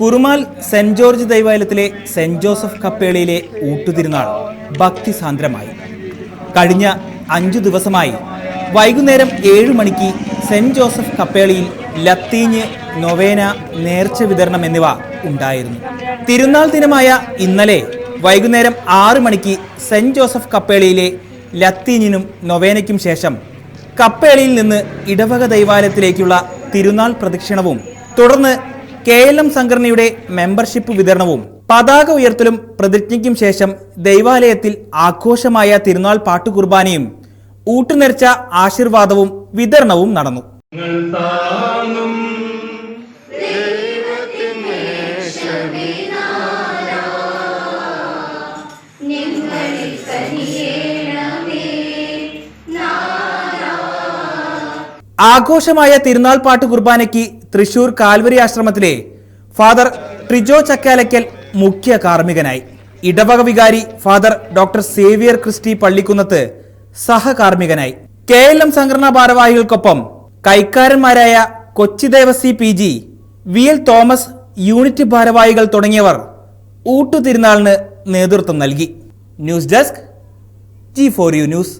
Kurumal saint George ദൈവാലയത്തിലെ saint Joseph കപ്പേളിയിലെ ഊട്ടുതിരുനാൾ ഭക്തിസാന്ദ്രമായി. കഴിഞ്ഞ അഞ്ചു ദിവസമായി വൈകുന്നേരം ഏഴു മണിക്ക് സെന്റ് ജോസഫ് കപ്പേളിയിൽ ലത്തീഞ്ഞ് നൊവേന നേർച്ച വിതരണം എന്നിവ ഉണ്ടായിരുന്നു. തിരുനാൾ ദിനമായ ഇന്നലെ വൈകുന്നേരം ആറ് മണിക്ക് സെന്റ് ജോസഫ് കപ്പേളിയിലെ ലത്തീഞ്ഞിനും നൊവേനയ്ക്കും ശേഷം കപ്പേളിയിൽ നിന്ന് ഇടവക ദൈവാലയത്തിലേക്കുള്ള തിരുനാൾ പ്രദക്ഷിണവും തുടർന്ന് കെ എൽ എം സംഘടനയുടെ മെമ്പർഷിപ്പ് വിതരണവും പതാക ഉയർത്തലും പ്രതിജ്ഞയ്ക്കും ശേഷം ദൈവാലയത്തിൽ ആഘോഷമായ തിരുനാൾ പാട്ടുകുർബാനയും ഊട്ടുനേർച്ച ആശീർവാദവും വിതരണവും നടന്നു. ആഘോഷമായ തിരുനാൾ പാട്ട് കുർബാനയ്ക്ക് തൃശൂർ കാൽവരി ആശ്രമത്തിലെ ഫാദർ ട്രിജോ ചക്കാലയ്ക്കൽ മുഖ്യ കാർമ്മികനായി. ഇടവക വികാരി father doctor Xavier Christy Pallikkunnath സഹകാർമ്മികനായി. K L M സംഘടനാ ഭാരവാഹികൾക്കൊപ്പം കൈക്കാരന്മാരായ Kochi Devasi P G V L Thomas unit ഭാരവാഹികൾ തുടങ്ങിയവർ ഊട്ടുതിരുനാളിന് നേതൃത്വം നൽകി. News desk G four U news.